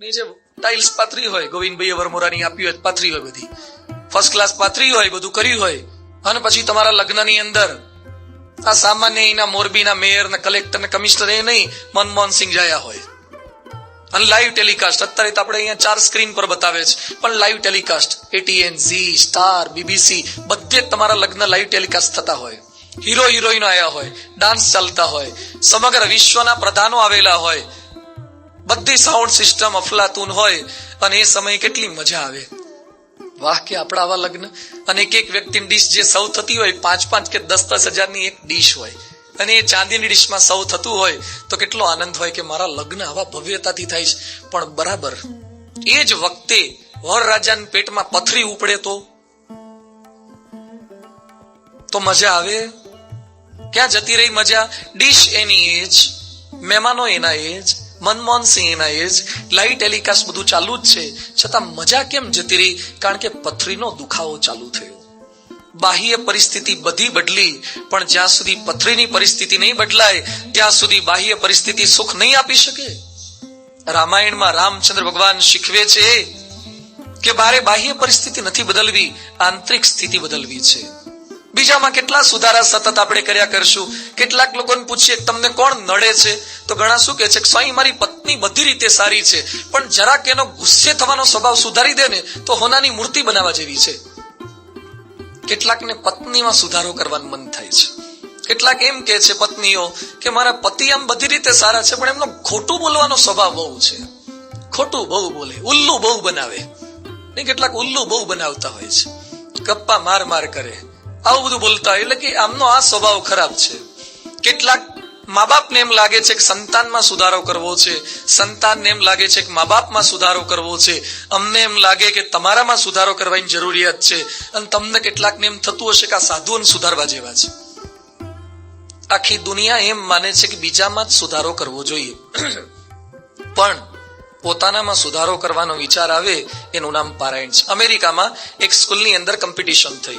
ની જે ટાઇલ્સ પાથરી હોય ગોવિંદભાઈએ વરમોરાની આપી હોય, પાથરી હોય બધી. ફર્સ્ટ ક્લાસ પાથરી હોય, બધું કર્યું હોય, અને પછી તમારા લગ્નની અંદર આ સામાન્ય એના મોરબીના મેયર ને કલેક્ટર ને કમિશનર એ નહીં, મનમોહન સિંહ જાયા હોય. અને લાઈવ ટેલિકાસ્ટ અત્યારે તો આપણે અહીંયા ચાર સ્ક્રીન પર બતાવે છે, પણ live telecast ATN Zee Star BBC બધે તમારા લગ્ન લાઈવ ટેલિકાસ્ટ થતા હોય. હીરો હિરોઈનો આવ્યા હોય ડાન્સ ચાલતા હોય. સમગ્ર વિશ્વના પ્રધાનો આવેલા હોય. બધી સાઉન્ડ સિસ્ટમ અફલાતુન હોય અને એ સમયે કેટલી મજા આવે. વાહ, કે આપણા આવા લગ્ન. અને એક એક વ્યક્તિની ડીશ જે સૌ થતી હોય, પાંચ પાંચ કે દસ દસ હજારની એક ડીશ હોય. અને એ ચાંદીની ડીશમાં સૌ થતું હોય, તો કેટલો આનંદ હોય કે મારા લગ્ન આવા ભવ્યતાથી થાય છે. પણ બરાબર, એ જ વખતે વર રાજાના પેટમાં પથરી ઉપડે તો? તો મજા આવે? ક્યાં જતી રહી મજા? ડીશ એની એજ મહેમાનો એના એજ મનમોહન સિંહ એના એજ લાઈવ ટેલિકાસ્ટ બધું ચાલુ જ છે. છતાં મજા કેમ જતી રહી? કારણ કે પથરીનો દુખાવો ચાલુ થયો. બાહ્ય પરિસ્થિતિ બધી બદલી, પણ જ્યાં સુધી પથરીની પરિસ્થિતિ નહીં બદલાય, ત્યાં સુધી બાહ્ય પરિસ્થિતિ સુખ નહીં આપી શકે. રામાયણમાં રામચંદ્ર ભગવાન શીખવે છે કે બારે બાહ્ય પરિસ્થિતિ નથી બદલવી, આંતરિક સ્થિતિ બદલવી છે. બીજામાં કેટલા સુધારા સતત આપણે કર્યા કરશું? કેટલાક લોકોને પૂછીએ, તમને કોણ નડે છે? તો ઘણા શું કહે છે કે સ્વામી મારી પત્ની બધી રીતે સારી છે, પણ જરાક એનો ગુસ્સે થવાનો સ્વભાવ સુધારી દે ને, તો હોનાની મૂર્તિ બનાવવા જેવી છે. કેટલાકને પત્નીમાં સુધારો કરવાનું મન થાય છે. કેટલાક એમ કે છે પત્નીઓ કે, મારા પતિ આમ બધી રીતે સારા છે, પણ એમનો ખોટું બોલવાનો સ્વભાવ બહુ છે. ખોટું બહુ બોલે, ઉલ્લુ બહુ બનાવે. નહીં કેટલાક ઉલ્લુ બહુ બનાવતા હોય છે. ગપ્પા માર માર કરે. આવું બધું બોલતા એટલે કે આમનો આ સ્વભાવ ખરાબ છે. કેટલાક મા બાપને એમ લાગે છે કે સંતાનમાં સુધારો કરવો છે. સંતાનને એમ લાગે છે કે મા બાપમાં સુધારો કરવો છે. અમને એમ લાગે કે તમારામાં સુધારો કરવાની જરૂરિયાત છે. અને તમને કેટલાકને એમ થતું હશે કે આ સાધુઓને સુધારવા જેવા છે. આખી દુનિયા એમ માને છે કે બીજામાં જ સુધારો કરવો જોઈએ. પણ પોતાનામાં સુધારો કરવાનો વિચાર આવે, એનું નામ પારાયણ છે. અમેરિકામાં એક સ્કૂલની અંદર કોમ્પિટિશન થઈ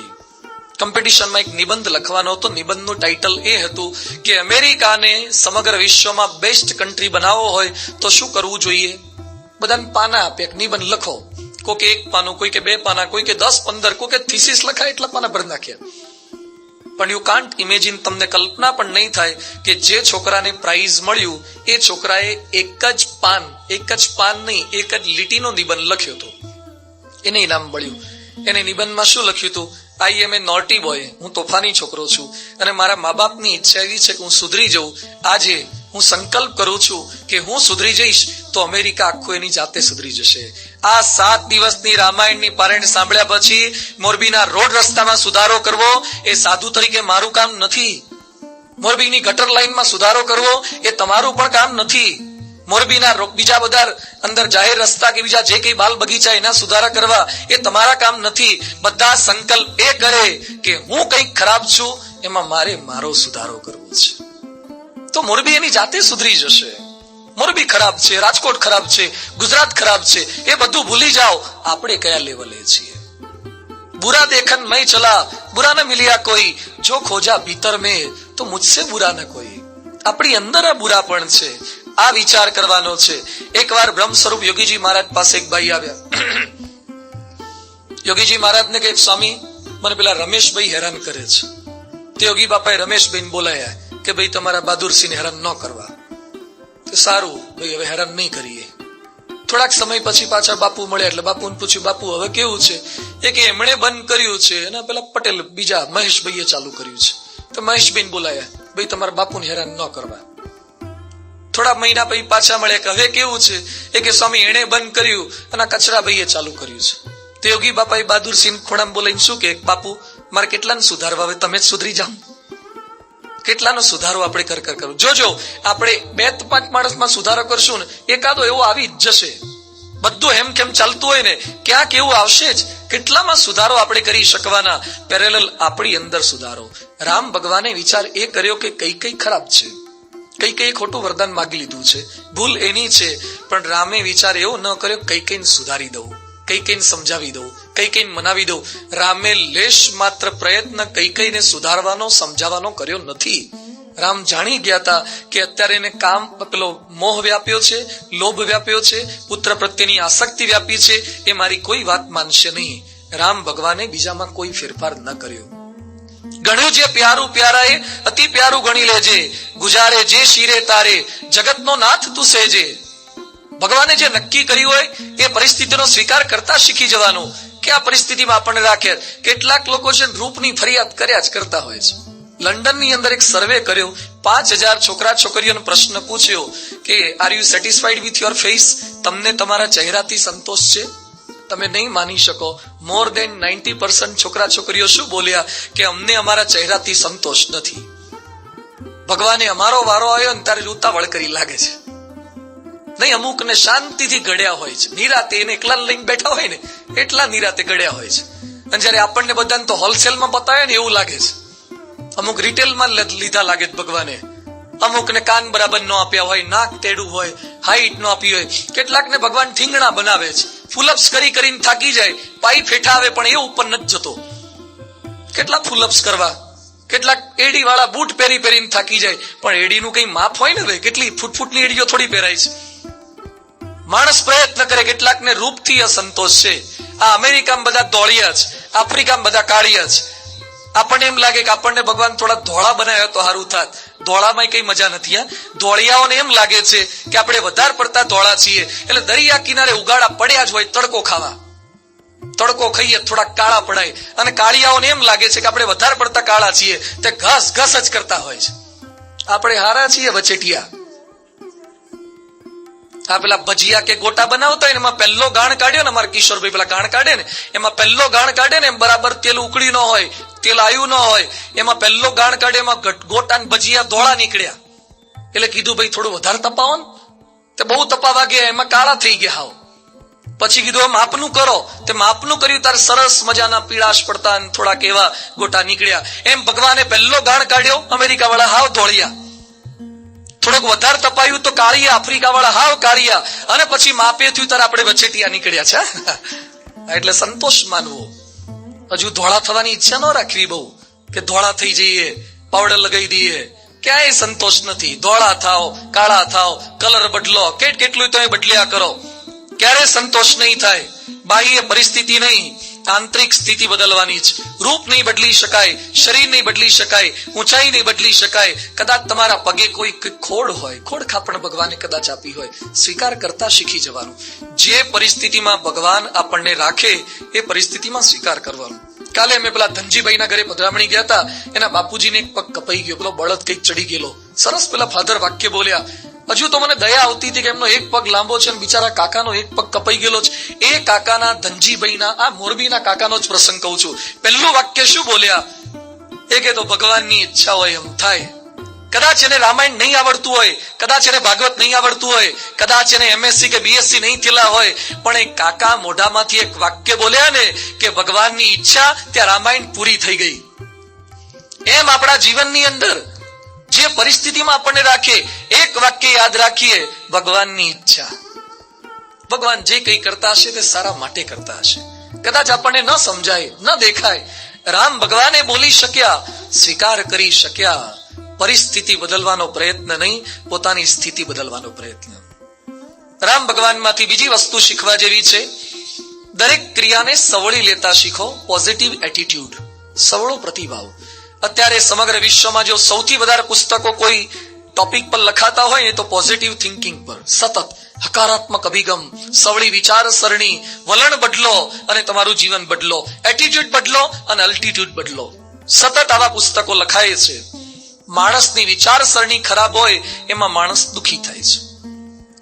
કોમ્પિટિશનમાં એક નિબંધ લખવાનો હતો. નિબંધનું ટાઇટલ એ હતું કે, અમેરિકાને સમગ્ર વિશ્વમાં બેસ્ટ કન્ટ્રી બનાવવો હોય તો શું કરવું જોઈએ? બધાને પાના આપ્યા. નિબંધ લખો. કોઈ કે એક પાનું કોઈ કે બે પાના કોઈ કે દસ, પંદર કોઈ કે થીસીસ લખાય એટલા પાના ભરી નાખ્યા. પણ યુ કાન્ટ ઇમેજિન તમને કલ્પના પણ નહીં થાય કે જે છોકરાને પ્રાઇઝ મળ્યું, એ છોકરાએ એક જ પાન, એક જ પાન નહીં, એક જ લીટીનો નિબંધ લખ્યો હતો. એને ઇનામ મળ્યું. એને નિબંધમાં શું લખ્યું હતું? આઈ એમ એ નોટી બોય હું તોફાની છોકરો છું. અને મારા મા બાપની ઈચ્છા એવી છે કે હું સુધરી જઉં. આજે હું સંકલ્પ કરું છું કે હું સુધરી જઈશ તો અમેરિકા આખું એની જાતે સુધરી જશે. આ સાત દિવસની રામાયણની પારાયણ સાંભળ્યા પછી મોરબીના રોડ રસ્તામાં સુધારો કરવો એ સાધુ તરીકે મારું કામ નથી. મોરબીની ગટર લાઈનમાં સુધારો કરવો એ તમારું પણ કામ નથી. મોરબીના બીજા બધા અંદર જાહેર રસ્તા કે બીજા જે કઈ બાલ બગીચા એના સુધારા કરવા, એ તમારા કામ નથી. બધા સંકલ્પ એ કરે કે હું કંઈક ખરાબ છું, એમાં મારે મારો સુધારો કરવો છે. તો મોરબી એની જાતે સુધરી જશે. મોરબી ખરાબ છે, રાજકોટ ખરાબ છે, ગુજરાત ખરાબ છે, એ બધું ભૂલી જાઓ. આપણે કયા લેવલે છીએ? બુરા દેખન મય ચલા, બુરા ન મિલ્યા કોઈ. જો ખોજા ભીતર મેં, તો મુજસે બુરા ન કોઈ. આપણી અંદર આ બુરા પણ છે. આ વિચાર કરવાનો છે. એકવાર બ્રહ્મ સ્વરૂપ યોગીજી મહારાજ પાસે એક ભાઈ આવ્યા. યોગીજી મહારાજને કહે, સ્વામી, મને પેલા રમેશભાઈ હેરાન કરે છે. તે યોગી બાપાએ રમેશભાઈને બોલાયા કે, ભાઈ, તમારા બહાદુરસિંહને હેરાન ન કરવા. સારું, ભાઈ, હવે હેરાન નહીં કરીએ. થોડાક સમય પછી પાછા બાપુ મળ્યા એટલે બાપુને પૂછ્યું, બાપુ, હવે કેવું છે? એ કે, એમણે બંધ કર્યું છે. અને પેલા પટેલ બીજા મહેશભાઈએ ચાલુ કર્યું છે. તો મહેશભાઈ બોલાયા, ભાઈ, તમારા બાપુને હેરાન ન કરવા. થોડા મહિના પછી પાછા મળ્યા કે, હવે કેવું છે? એ કે, સ્વામી, એણે બંધ કર્યું અને કચરા ભાઈએ ચાલુ કર્યું છે. તે યોગી બાપાએ બહાદુર સિંહ ખોડામ બોલાઈને શું કે બાપુ, મારે કેટલાને સુધારવા હવે તમે જ સુધરી જાઓ. કેટલાનો સુધારો આપણે કર કર? કરવું જોજો, આપણે બે પાંચ માણસમાં સુધારો કરશું ને, એકાદો એવો આવી જ જશે. બધું હેમ કેમ ચાલતું હોય ને, ક્યાંક એવું આવશે જ. કેટલામાં સુધારો આપણે કરી શકવાના? પેરેલલ આપણી અંદર સુધારો. રામ ભગવાને વિચાર એ કર્યો કે કઈ કઈ ખરાબ છે. કઈ કઈ ખોટું વરદાન માગી લીધું છે. ભૂલ એની છે, પણ રામે વિચાર એવો ન કર્યો, કઈ કઈ સુધારી દઉં, કઈ કઈ સમજાવી દઉં, કઈ કઈ મનાવી દઉં. રામે લેશ માત્ર પ્રયત્ન કઈ કઈને સુધારવાનો, સમજાવવાનો કર્યો નથી. રામ જાણી ગયા હતા કે અત્યારે એને કામ, પેલો મોહ વ્યાપ્યો છે, લોભ વ્યાપ્યો છે, પુત્ર પ્રત્યેની આસક્તિ વ્યાપી છે, એ મારી કોઈ વાત માનશે નહીં. રામ ભગવાને બીજામાં કોઈ ફેરફાર ન કર્યો. ગણ્યું જે પ્યારું પ્યારા એ અતિ પ્યારું ગણી લેજે. ગુજારે જે શિરે તારે, જગતનો નાથ તું સેજે ભગવાને જે નક્કી કર્યું હોય, એ પરિસ્થિતિનો સ્વીકાર કરતા શીખી જવાનું. કે આ પરિસ્થિતિમાં આપણને રાખે. કેટલાક લોકો છે રૂપની ફરિયાદ કર્યા જ કરતા હોય છે. લંડનની અંદર એક સર્વે કર્યો. પાંચ હજાર છોકરા છોકરીઓને પ્રશ્ન પૂછ્યો કે are you satisfied with your face તમને તમારા ચહેરાથી સંતોષ છે? તમે નહીં માની શકો. મોર દેન નાઇન્ટી પર્સન્ટ છોકરા છોકરીઓ શું બોલ્યા? કે અમને અમારા ચહેરાથી સંતોષ નથી. ભગવાને અમારો વારો આવ્યો ને ત્યારે ઉતાવળ કરી લાગે છે. નહીં, અમુકને શાંતિથી ઘડ્યા હોય છે. નિરાતે એને એકલા લઈને બેઠા હોય ને, એટલા નિરાતે ઘડ્યા હોય છે. અને જ્યારે આપણને બધાને તો હોલસેલમાં બતાવે ને એવું લાગે છે. અમુક રિટેલમાં લીધા લાગે છે ભગવાને. અમુકને કાન બરાબર ન આપ્યા હોય, નાક તેડું હોય, હાઈટ ન આપી હોય. કેટલાકને ભગવાન ઠીંગણા બનાવે છે. ફુલપ્સ કરી કરીને થાકી જાય પાઇપ હેઠા આવે પણ એ ઉપર નથી જતો. કેટલા ફુલપ્સ કરવા? કેટલાક એડી વાળા બૂટ પહેરી પહેરીને થાકી જાય. પણ એડીનું કઈ માપ હોય ને ભાઈ? કેટલી ફૂટ ફૂટની એડીઓ થોડી પહેરાય છે. માણસ પ્રયત્ન કરે કેટલાકને રૂપથી અસંતોષ છે. આ અમેરિકામાં બધા દોળિયા છે આફ્રિકામાં બધા કાળિયા છે આપણને એમ લાગે કે આપણને ભગવાન થોડા ધોળા બનાવ્યા તો સારું થાત. ધોળામાં કઈ મજા નથી આ ધોળિયાઓને એમ લાગે છે કે આપણે વધારે પડતા ધોળા છીએ. એટલે દરિયા કિનારે ઉગાડા પડ્યા જ હોય તડકો ખાવા. તડકો ખાઈએ થોડા કાળા પડાય. અને કાળિયાઓને એમ લાગે છે કે આપણે વધારે પડતા કાળા છીએ. તે ઘસ ઘસ જ કરતા હોય છે. આપણે હારા છીએ વચેટિયા. આ પેલા ભજીયા કે ગોટા બનાવતા હોય એમાં પહેલો ગાણ કાઢ્યો ને અમારા કિશોરભાઈ પેલા ગાણ કાઢે ને, એમાં પહેલો ગાણ કાઢે ને એમ બરાબર તેલ ઉકળી ન હોય, તેલ આવ્યું ન હોય, એમાં પહેલો ગાણ કાઢે એમાં ગોટા ને ભજીયા ધોળા નીકળ્યા. એટલે કીધું, ભાઈ, થોડું વધારે તપાવો ને. તે બહુ તપાવા ગયા એમાં કાળા થઈ ગયા હાવ. પછી કીધું માપનું કરો. તે માપનું કર્યું તારે સરસ મજાના પીળાશ પડતા થોડાક એવા ગોટા નીકળ્યા. એમ ભગવાને પહેલો ગાણ કાઢ્યો અમેરિકા વાળા હાવ ધોળિયા. થોડોક વધારે તપાયું તો કાળિયા આફ્રિકા વાળા હાવ કાળિયા. અને પછી માપે થયું ત્યારે આપણે વચેટિયા નીકળ્યા છે. એટલે સંતોષ માનવો. હજુ ધોળા થવાની ઈચ્છા ન રાખવી બહુ, કે ધોળા થઈ જઈએ, પાવડર લગાવી દઈએ. ક્યાંય સંતોષ નથી. ધોળા થાવ કાળા થાવ કલર બદલો. કેટ કેટલું તો બદલ્યા કરો. ક્યારે સંતોષ નહીં થાય. બાહ્ય પરિસ્થિતિ નહીં. આંતરિક સ્થિતિ બદલવાની છે રૂપ નહીં બદલી શકાય, શરીર નહીં બદલી શકાય, ઊંચાઈ નહીં બદલી શકાય. કદાચ તમારા પગે કોઈ ખોડ હોય, ખોડ ખાપણ ભગવાને કદાચ આપી હોય. સ્વીકાર કરતા શીખી જવાનું. જે પરિસ્થિતિમાં ભગવાન આપણને રાખે, એ પરિસ્થિતિમાં સ્વીકાર કરવાનું. કાલે અમે પેલા ધનજીભાઈના ઘરે પધરામણી ગયા હતા. એના બાપુજીને એક પગ કપાઈ ગયો. પેલો બળદ કંઈક ચડી ગયેલો. સરસ પેલા ફાધર વાક્ય બોલ્યા. હજુ તો મને દયા આવતી હતી કે એમનો એક પગ લાંબો છે અને બિચારા કાકાનો એક પગ કપાઈ ગયેલો છે. એ કાકાના ધનજીભાઈના, આ મોરબીના કાકાનો જ પ્રસંગ કહું છું. પહેલું વાક્ય શું બોલ્યા? એ કે તો ભગવાનની ઈચ્છા હોય એમ થાય. કદાચ એને રામાયણ નહીં આવડતું હોય, કદાચ એને ભાગવત નહીં આવડતું હોય, કદાચ એને એમએસસી કે બીએસસી નહીં થયેલા હોય, પણ એ કાકા મોઢામાંથી એક વાક્ય બોલ્યા ને કે ભગવાનની ઈચ્છા ત્યાં રામાયણ પૂરી થઈ ગઈ. એમ આપણા જીવનની અંદર જે પરિસ્થિતિમાં આપણને રાખે, એક વાક્ય યાદ રાખીએ, ભગવાનની ઈચ્છા. ભગવાન જે કંઈ કરતા હશે તે સારા માટે કરતા હશે. કદાચ આપણને ન સમજાય, ન દેખાય, રામ ભગવાને બોલી શક્યા, સ્વીકાર કરી શક્યા. પરિસ્થિતિ બદલવાનો પ્રયત્ન નહીં, પોતાની સ્થિતિ બદલવાનો પ્રયત્ન. રામ ભગવાનમાંથી બીજી વસ્તુ શીખવા જેવી છે. દરેક ક્રિયાને સવળી લેતા શીખો, પોઝિટિવ એટીટ્યુડ, સવળો પ્રતિભાવ. અત્યારે સમગ્ર વિશ્વમાં જો સૌથી વધારે પુસ્તકો કોઈ ટોપિક પર લખાતા હોય તો પોઝિટિવ થિંકિંગ પર. સતત હકારાત્મક અભિગમ, સવળી વિચારસરણી, વલણ બદલો અને તમારું જીવન બદલો એટીટ્યુડ બદલો અને અલ્ટિટ્યુડ બદલો. સતત આવા પુસ્તકો લખાય છે. માણસની વિચારસરણી ખરાબ હોય, એમાં માણસ દુખી થાય છે.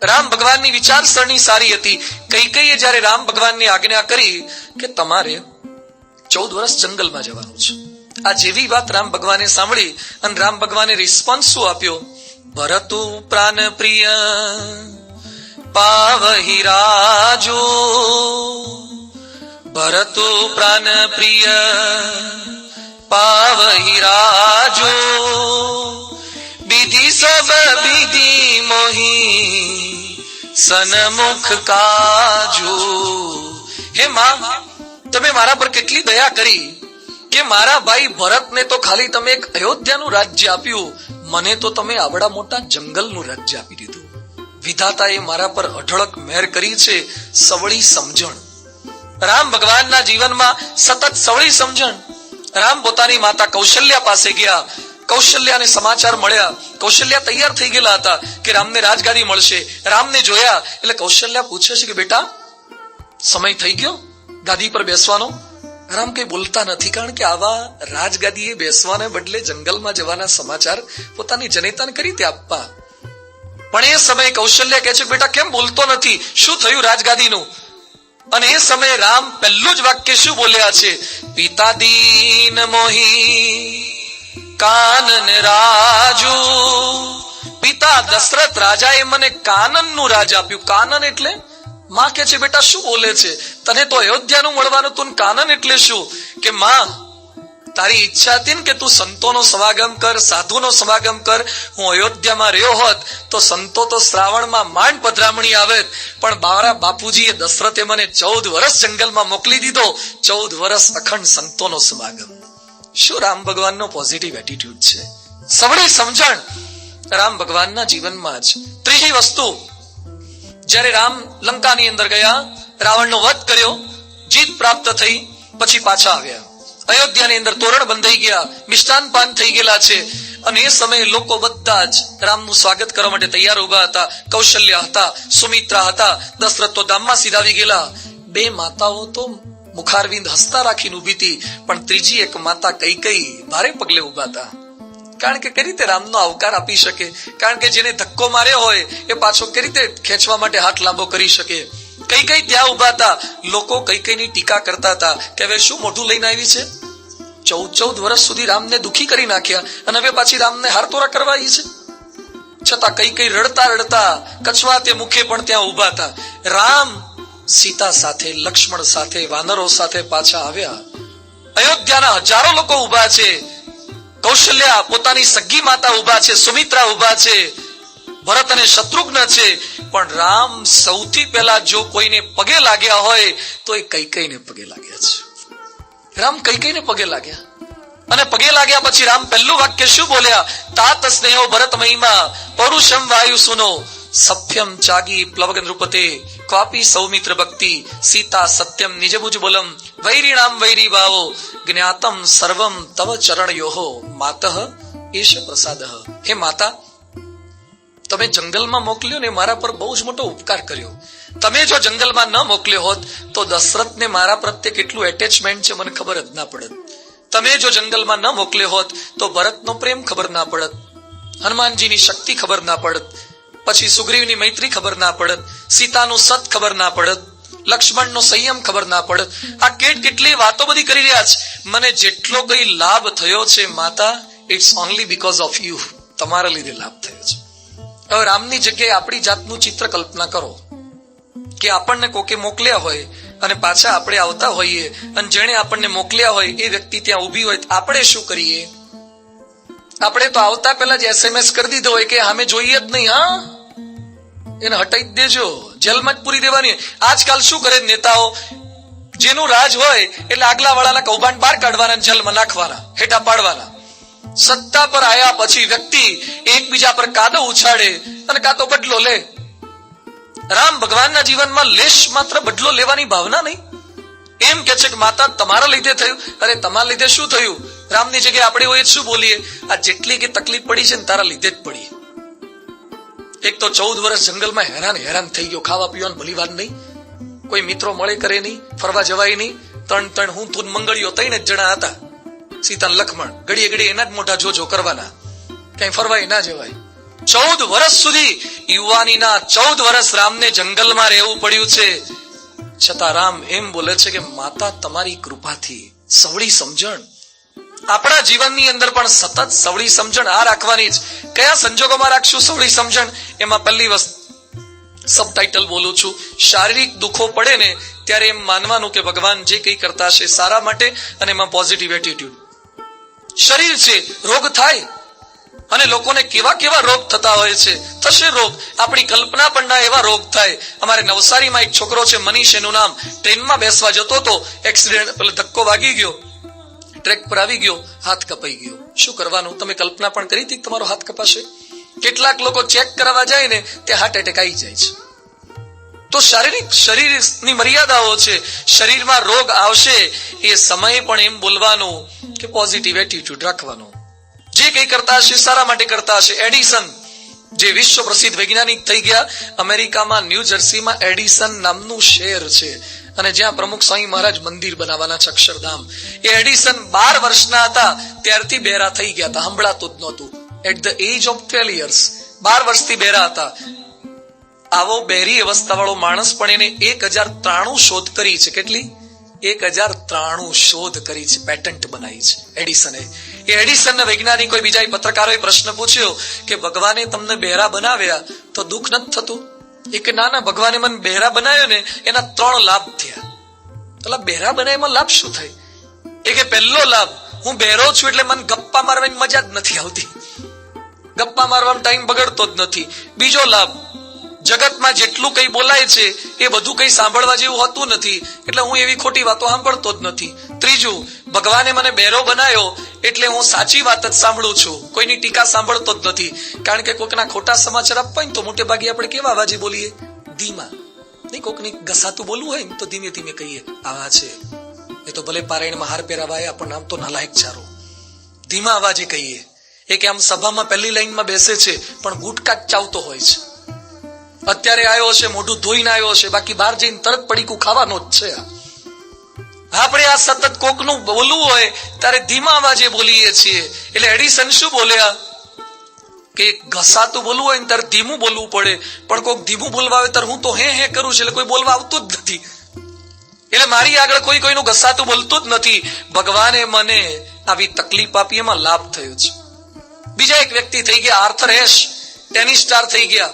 રામ ભગવાનની વિચારસરણી સારી હતી. કઈ કઈએ જ્યારે રામ ભગવાનની આજ્ઞા કરી કે તમારે ચૌદ વર્ષ જંગલમાં જવાનું છે. આ જેવી વાત રામ ભગવાને સાંભળી અને રામ ભગવાને રિસ્પોન્સ શું આપ્યો? ભરતુ પ્રાણ પ્રિય, પાવહી રાજો. ભરતુ પ્રાણ પ્રિય, પાવહી રાજો. વિધિ સબ વિધિ મોહી, સનમુખ કાજો. હે માં, તમે મારા પર કેટલી દયા કરી. કે મારા ભાઈ ભરતને તો ખાલી તમે એક અયોધ્યાનું રાજ્ય આપ્યું. મને તો તમે આવડા મોટા જંગલનું રાજ્ય આપી દીધું. વિધાતાએ મારા પર અઢળક મહેર કરી છે, સવળી સમજણ. રામ ભગવાનના જીવનમાં સતત સવળી સમજણ. રામ પોતાની માતા કૌશલ્યા પાસે ગયા. કૌશલ્યાને સમાચાર મળ્યા. કૌશલ્યા તૈયાર થઈ ગયેલા હતા કે રામને રાજગાદી મળશે. રામને જોયા એટલે કૌશલ્યા પૂછે છે કે બેટા, સમય થઈ ગયો? ગાદી પર બેસવાનો? રામ કઈ બોલતા નથી, કારણ કે આવા રાજગાદીએ બેસવાને બદલે જંગલમાં જવાના સમાચાર પોતાની જનેતાને કરી રીતે આપવા. પણ એ સમયે કૌશલ્ય કહે છે, બેટા, કેમ બોલતો નથી? શું થયું રાજગાદીનું? અને એ સમયે રામ પહેલું જ વાક્ય શું બોલ્યા છે? પિતા દીન મોહી, કાનન રાજુ. પિતા દશરથ રાજાએ મને કાનનનું રાજ આપ્યું. કાનન એટલે માં કે છે, બેટા, શું બોલે છે? તને તો અયોધ્યાનું મળવાનું તું કાનન એટલે શું? કે માં, તારી ઈચ્છા હતી ને કે તું સંતોનો સમાગમ કર, સાધુનો સમાગમ કર. હું અયોધ્યામાં રહ્યો હોત તો સંતો તો શ્રાવણમાં માંડ પધરામણી આવે પણ મારા બાપુજીએ દશરથે મને ચૌદ વર્ષ જંગલમાં મોકલી દીધો. ચૌદ વર્ષ અખંડ સંતોનો સમાગમ. શું રામ ભગવાનનો પોઝિટિવ એટીટ્યુડ છે? સવળી સમજણ. રામ ભગવાનના જીવનમાં જ. ત્રીજી વસ્તુ જ્યારે રામ લંકાની અંદર ગયા, રાવણનો વધ કર્યો, જીત પ્રાપ્ત થઈ, પછી પાછા આવ્યા. અયોધ્યાની અંદર તોરણ બંધાઈ ગયા, મિષ્ટાન પાન થઈ ગયેલા છે, અને એ સમયે લોકો બધા જ રામનું સ્વાગત કરવા માટે તૈયાર ઊભા હતા, કૌશલ્ય હતા, સુમિત્રા હતા, દશરથ તો ધામમાં સીધાવી ગયેલા. બે માતાઓ તો મુખારવિંદ હસતા રાખીને ઊભી હતી, પણ ત્રીજી એક માતા કઈ કઈ ભારે પગલે ઊભા હતા. કારણ કે કઈ રીતે રામનો આવકાર આપી શકે? કારણ કે જેને ધક્કો માર્યો હોય, એ પાછો કઈ રીતે ખેંચવા માટે હાથ લાંબો કરી શકે? કઈ કઈ ત્યાં ઊભા હતા? લોકો કઈ કઈની ટીકા કરતા હતા? કે હવે શું મોઢું લઈને આવી છે? ચૌદ ચૌદ વર્ષ સુધી રામને દુખી કરી નાખ્યા અને હવે પાછી રામને હારતોરા કરવા આવી છે? છતાં કઈ કઈ રડતા રડતા કચવા તે મુખે પણ ત્યાં ઊભા હતા. રામ સીતા સાથે, લક્ષ્મણ સાથે, વાનરો સાથે પાછા આવ્યા. અયોધ્યાના હજારો લોકો ઊભા છે. કૌશલ્યા પોતાની સગી માતા ઊભા છે, સુમિત્રા ઊભા છે, ભરત અને શત્રુઘ્ન છે. પણ રામ સૌથી પહેલા જો કોઈને પગે લાગ્યા હોય, તો એ કઈ ને પગે લાગ્યા છે. રામ કઈ ને પગે લાગ્યા. અને પગે લાગ્યા પછી રામ પહેલું વાક્ય શું બોલ્યા? તાત સ્નેહો ભરત મહિમા પૌરુષમ વાયુ સુનો. સભ્યમ ચાગી પ્લવગ નૃપતે ક્વાપી સૌમિત્ર ભક્તિ સીતા સત્યમ નિજભુજ બોલમ વૈરીણામ વૈરી ભાવો જ્ઞાતમ સર્વમ તવ ચરણયોહો માતઃ એશ પ્રસાદ હે માતા તમે જંગલમાં મોકલ્યો ને મારા પર બહુ જ મોટો ઉપકાર કર્યો. તમે જો જંગલમાં ન મોકલ્યો હોત, તો દશરથને મારા પ્રત્યે કેટલું એટેચમેન્ટ છે મને ખબર જ ના પડત. તમે જો જંગલમાં ન મોકલ્યો હોત, તો ભરતનો પ્રેમ ખબર ના પડત. હનુમાનજીની શક્તિ ખબર ના પડત. પછી સુગ્રીવની મૈત્રી ખબર ના પડત, સીતાનું સત ખબર ના પડત, લક્ષ્મણનો સંયમ ખબર ના પડત. આ કેટ કેટલી વાતો બધી કરી રહ્યા છે. મને જેટલો કઈ લાભ થયો છે માતા it's only because of you તમારા લીધે લાભ થયો છે. હવે રામની જગ્યાએ આપણી જાતનું ચિત્ર કલ્પના કરો. કે આપણને કોકે મોકલ્યા હોય અને પાછા આપણે આવતા હોઈએ અને જેણે આપણને મોકલ્યા હોય એ વ્યક્તિ ત્યાં ઊભી હોય આપણે શું કરીએ? આપણે તો આવતા પહેલા જ એસએમએસ કરી દીધો હોય કે અમે જોઈએ જ નહીં, હા? એને હટાઈ જ દેજો. જેલમાં જ પૂરી દેવાની. આજકાલ શું કરે નેતાઓ? જેનું રાજ હોય એટલે આગલા વાળાના કૌભાંડ બહાર કાઢવાના જેલમાં નાખવાના, હેઠા પાડવાના. સત્તા પર આયા પછી વ્યક્તિ એકબીજા પર કાદો ઉછાળે અને કાતો બદલો લે. રામ ભગવાનના જીવનમાં લેશ માત્ર બદલો લેવાની ભાવના નહીં. એમ કે છે કે માતા તમારા લીધે થયું. અરે, તમારા લીધે શું થયું? રામની જગ્યાએ આપણે હોય શું બોલીએ? આ જેટલી કે તકલીફ પડી છે ને તારા લીધે જ પડી. એક તો ચૌદ વર્ષ જંગલમાં હેરાન હેરાન થઈ ગયો. ખાવા પીવાનું ભલી વાત નહીં. કોઈ મિત્રો મળે કરે નહીં, ફરવા જવાય નહીં. ત્રણ ત્રણ હું તું મંગળીઓ ત્રણ જ જણા હતા. સીતા લખમણ ઘડીએ ઘડીએ એના જ મોઢા જોજો કરવાના. કઈ ફરવાય ના જવાય. ચૌદ વર્ષ સુધી યુવાનીના ચૌદ વર્ષ રામને જંગલમાં રહેવું પડ્યું છે. છતાં રામ એમ બોલે છે કે, માતા, તમારી કૃપાથી સવળી સમજણ આપણા જીવનની અંદર પણ સતત સવળી સમજણ આ રાખવાની જ. કયા સંજોગોમાં રાખશું સવળી સમજણ? એમાં પહેલી વસ્તુ સબટાઇટલ બોલું છું. શારીરિક દુઃખો પડે ને ત્યારે એમ માનવાનું કે ભગવાન જે કંઈ કરતા છે સારા માટે અને એમાં પોઝિટિવ એટીટ્યુડ શરીર છે, રોગ થાય. અને લોકોને કેવા કેવા રોગ થતા હોય છે? થશે રોગ. આપણી કલ્પના પણ ના એવા રોગ થાય. અમારે નવસારીમાં એક છોકરો છે મનીષ, એનું નામ. ટ્રેનમાં બેસવા જતો હતો. એક્સિડન્ટ પેલો ધક્કો વાગી ગયો. ટ્રેક પર આવી ગયો, હાથ કપાઈ ગયો. શું કરવાનું? તમે કલ્પના પણ કરી હતી તમારો હાથ કપાશે? કેટલાક લોકો ચેક કરાવવા જાય ને, તે હાર્ટ એટેક આવી જાય છે. તો શારીરિક શરીરની મર્યાદાઓ છે, શરીરમાં રોગ આવશે, એ સમયે પણ એમ બોલવાનું કે પોઝિટિવ એટીટ્યુડ રાખવાનો. જે કંઈ કરતા હશે, સારા માટે કરતા હશે. એડિસન, જે વિશ્વ પ્રસિદ્ધ વૈજ્ઞાનિક થઈ ગયા, અમેરિકામાં, ન્યૂ જર્સીમાં એડિસન નામનું શહેર છે. અને જ્યાં પ્રમુખ સ્વામી મહારાજ મંદિર બનાવવાના છે અક્ષરધામ, એ એડિસન બાર વર્ષના હતા, ત્યારથી બેરા થઈ ગયા હતા, સંભળાતું જ નહોતું. At the age of twelve years બાર વર્ષથી બેરા હતા. આવો બેરી અવસ્થાવાળો માણસ પણ એને એક હજાર ત્રાણું શોધ કરી છે. કેટલી? એક હજાર ત્રાણું શોધ કરી છે પેટન્ટ બનાવી છે એડિસને. એ એડિસનના વૈજ્ઞાનિકો બીજા પત્રકારોએ પ્રશ્ન પૂછ્યો કે ભગવાને તમને બહેરા બનાવ્યા તો દુઃખ નથી થતું? એ કે ના ના ભગવાને મને બહેરા બનાવ્યો ને, એના ત્રણ લાભ થયા. એટલે બહેરા બનાવ્યામાં લાભ શું થાય? એ કે પહેલો લાભ, હું બહેરો છું એટલે મને ગપ્પા મારવાની મજા જ નથી આવતી. ગપ્પા મારવામાં ટાઈમ બગડતો જ નથી. બીજો લાભ જગતમાં જેટલું કંઈ બોલાય છે, એ બધું કંઈ સાંભળવા જેવું હોતું નથી. એટલે હું એવી ખોટી વાતો સાંભળતો જ નથી. ત્રીજું, ભગવાને મને બેરો બનાવ્યો એટલે હું સાચી વાત જ સાંભળું છું. કોઈની ટીકા સાંભળતો જ નથી. કારણ કે કોઈકના ખોટા સમાચાર આપવા તો મોટે ભાગે આપણે કેવા અવાજે બોલીએ? ધીમા. નહીં, કોકની ઘસાતું બોલવું હોય ને તો ધીમે ધીમે કહીએ, આવા છે. એ તો ભલે પારાયણમાં હાર પહેરાવાય આપણને આમ તો નાલાયક ચારો ધીમા અવાજે કહીએ. એ કે આમ સભામાં પહેલી લાઈનમાં બેસે છે, પણ ગુટકા ચાવતો હોય છે. અત્યારે આવ્યો છે, મોઢું ધોઈને આવ્યો છે, બાકી બહાર જઈને તરત પડીકું ખાવાનો જ છે. આપણે આ સતત કોકનું બોલવું હોય, ત્યારે ધીમા અવાજે બોલીએ છીએ, એટલે એડિસન શું બોલ્યા? કે ઘસાતું બોલવું હોય ને ત્યારે ધીમું બોલવું પડે, પણ કોઈક ધીમું બોલવા આવે ત્યારે હું તો હે હે કરું છું, એટલે કોઈ બોલવા આવતું જ નથી. એટલે મારી આગળ કોઈ કોઈનું ઘસાતું બોલતું જ નથી. ભગવાને મને આવી તકલીફ આપી, એમાં લાભ થયો છે. બીજા એક વ્યક્તિ થઈ ગયા આર્થર હેશ ટેનિસ સ્ટાર થઈ ગયા.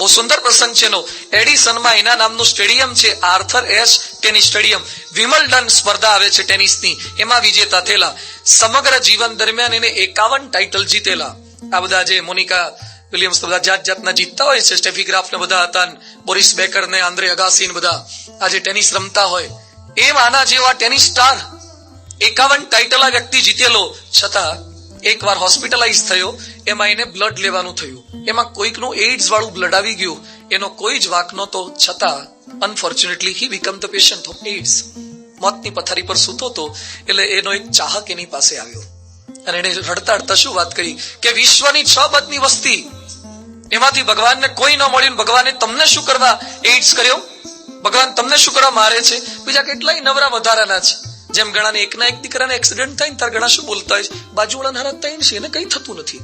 બહુ સુંદર પ્રસંગ છે એનો. એડિસનમાં એના નામનું સ્ટેડિયમ છે, Arthur Ashe tennis stadium. Wimbledon સ્પર્ધા આવે છે ટેનિસની. એમાં વિજેતા થયેલા. સમગ્ર જીવન દરમિયાન એને એકાવન ટાઇટલ જીતેલા. આ બધા જે મોનિકા વિલિયમ્સ, બધા જાત જાતના જીતતા હોય છે. સ્ટેફી ગ્રાફ ને બધા હતા બોરિસ બેકર ને આંદ્રે અગાસી ને બધા આજે ટેનિસ રમતા હોય. એમ આના જેવા ટેનિસ સ્ટાર એકાવન ટાઇટલ આ વ્યક્તિ જીતેલો. છતાં એકવાર હોસ્પિટલાઇઝ થયો. એમાં એને બ્લડ લેવાનું થયું. એમાં કોઈકનું એઇડ્સ વાળું બ્લડ આવી ગયું. એનો કોઈ જ વાક નહોતો, છતાં unfortunately he become the patient of AIDS મોતની પથારી પર સૂતો હતો, એટલે એનો એક ચાહક એની પાસે આવ્યો. અને એને રડતા રડતા શું વાત કરી? કે વિશ્વની છ બદની વસ્તી. એમાંથી ભગવાનને કોઈ ન મળ્યું ને ભગવાને તમને શું કરવા એઇડ્સ કર્યો? ભગવાન તમને શું કરવા મારે છે? બીજા કેટલાય નવરા વધારાના છે. જેમ ઘણાને એકના એક દીકરાને એક્સિડન્ટ થાય ને ત્યારે ઘણા શું બોલતા હોય છે? બાજુવાળા હારા તૈણ છે એને કઈ થતું નથી.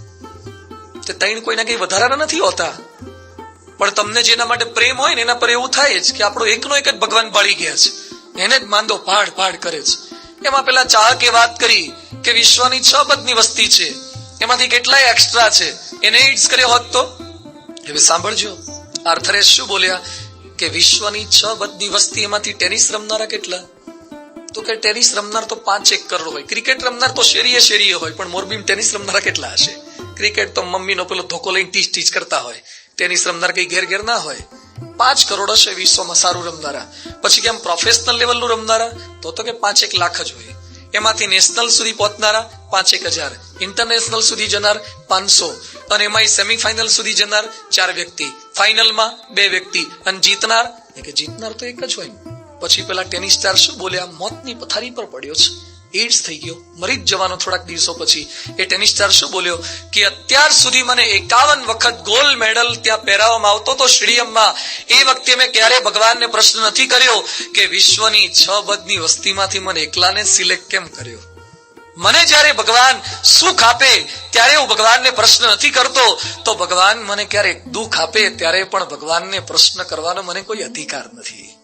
તે ત્રણ કોઈના કઈ વધારાના નથી હોતા. પણ તમને જેના માટે પ્રેમ હોય ને એના પર એવું થાય જ કે આપણો એકનો એક જ ભગવાન બાળી ગયા છે. એને જ માંદો પાડ પાડ કરે છે. એમાં પેલા ચાહકે વાત કરી કે વિશ્વની છ પદની વસ્તી છે. એમાંથી કેટલાય એક્સ્ટ્રા છે. એને ઇડ્સ કર્યો હોત તો? હવે સાંભળજો. આર્થરેસ શું બોલ્યા કે વિશ્વની છ બધી વસ્તી એમાંથી ટેનિસ રમનારા કેટલા? તો કે ટેનિસ રમનાર તો પાંચ એક કરોડ હોય. ક્રિકેટ રમનાર તો શેરીએ શેરીએ હોય, પણ મોરબીમ ટેનિસ રમનારા કેટલા હશે? ક્રિકેટ તો મમ્મીનો પેલો ધોકો લઈને ટીચ ટીચ કરતા હોય. ટેનિસ રમનાર કઈ ઘેર ઘેર ના હોય. પાંચ કરોડ હશે વિશ્વમાં સારું રમનારા. પછી કેમ પ્રોફેશનલ લેવલનું રમનારા? તો તો કે પાંચ એક લાખ જ હોય. એમાંથી નેશનલ સુધી પહોંચનારા પાંચ એક હજાર. ઇન્ટરનેશનલ સુધી જનાર પાંચસો. અને એમાં સેમીફાઇનલ સુધી જનાર ચાર વ્યક્તિ. ફાઇનલમાં બે વ્યક્તિ. અને જીતનાર કે જીતનાર તો એક જ હોય. પછી પેલા ટેનિસ સ્ટાર શું બોલ્યા મોતની પથારી પર પડ્યો છે. એડ્સ થઈ ગયો. મરી જ જવાનો થોડાક દિવસો પછી એ ટેનિસ સ્ટાર શું બોલ્યો? કે અત્યાર સુધી મને એકાવન વખત ગોલ્ડ મેડલ ત્યાં પહેરાવવામાં આવતો હતો સ્ટેડિયમમાં. એ વખતે મેં ક્યારે ભગવાનને પ્રશ્ન નથી કર્યો કે વિશ્વની છ બદની વસ્તીમાંથી મને એકલાને સિલેક્ટ કેમ કર્યો? મને જ્યારે ભગવાન સુખ આપે, ત્યારે હું ભગવાનને પ્રશ્ન નથી કરતો. તો ભગવાન મને ક્યારેક દુઃખ આપે, ત્યારે પણ ભગવાનને પ્રશ્ન કરવાનો મને કોઈ અધિકાર નથી.